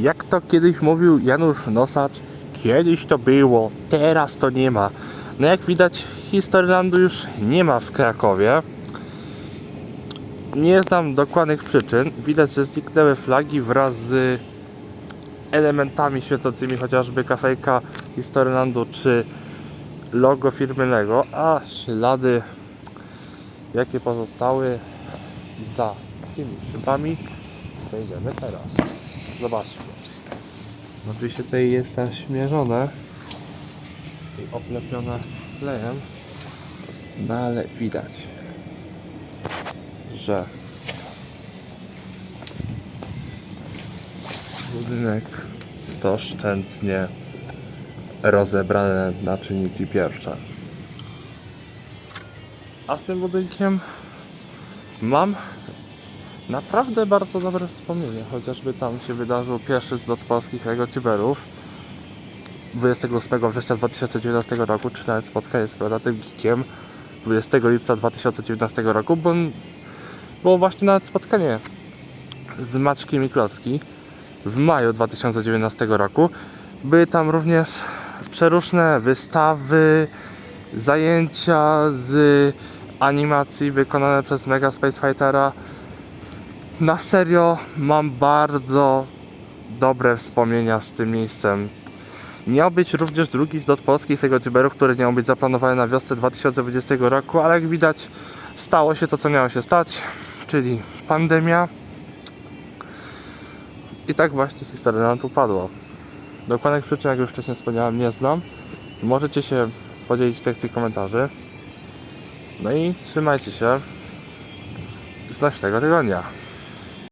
Jak to kiedyś mówił Janusz Nosacz, kiedyś to było, teraz to nie ma. No jak widać, Historylandu już nie ma w Krakowie. Nie znam dokładnych przyczyn. Widać, że zniknęły flagi wraz z elementami świecącymi, chociażby kafejka Historylandu czy logo firmy Lego, a ślady jakie pozostały za tymi szybami przejdziemy teraz. Zobaczmy. Oczywiście tutaj jest naśmierzone i oplepione klejem, no ale widać, że budynek doszczętnie rozebrane na czynniki pierwsze. A z tym budynkiem mam naprawdę bardzo dobre wspomnienie, chociażby tam się wydarzył pierwszy zlot polskich egociberów 28 września 2019 roku, czy nawet spotkanie z Predatem Geekiem 20 lipca 2019 roku, bo było właśnie nawet spotkanie z Maczkiem i w maju 2019 roku. Były tam również przeróżne wystawy, zajęcia z animacji wykonane przez Mega Space Fightera. Na serio mam bardzo dobre wspomnienia z tym miejscem. Miał być również drugi zlot polskich tego Cyberów, który miał być zaplanowany na wiosnę 2020 roku, ale jak widać stało się to, co miało się stać, czyli pandemia. I tak właśnie historia nam tu padła. Dokładnych przyczyn, jak już wcześniej wspomniałem, nie znam. Możecie się podzielić w sekcji komentarzy. No i trzymajcie się. Z naszego tygodnia.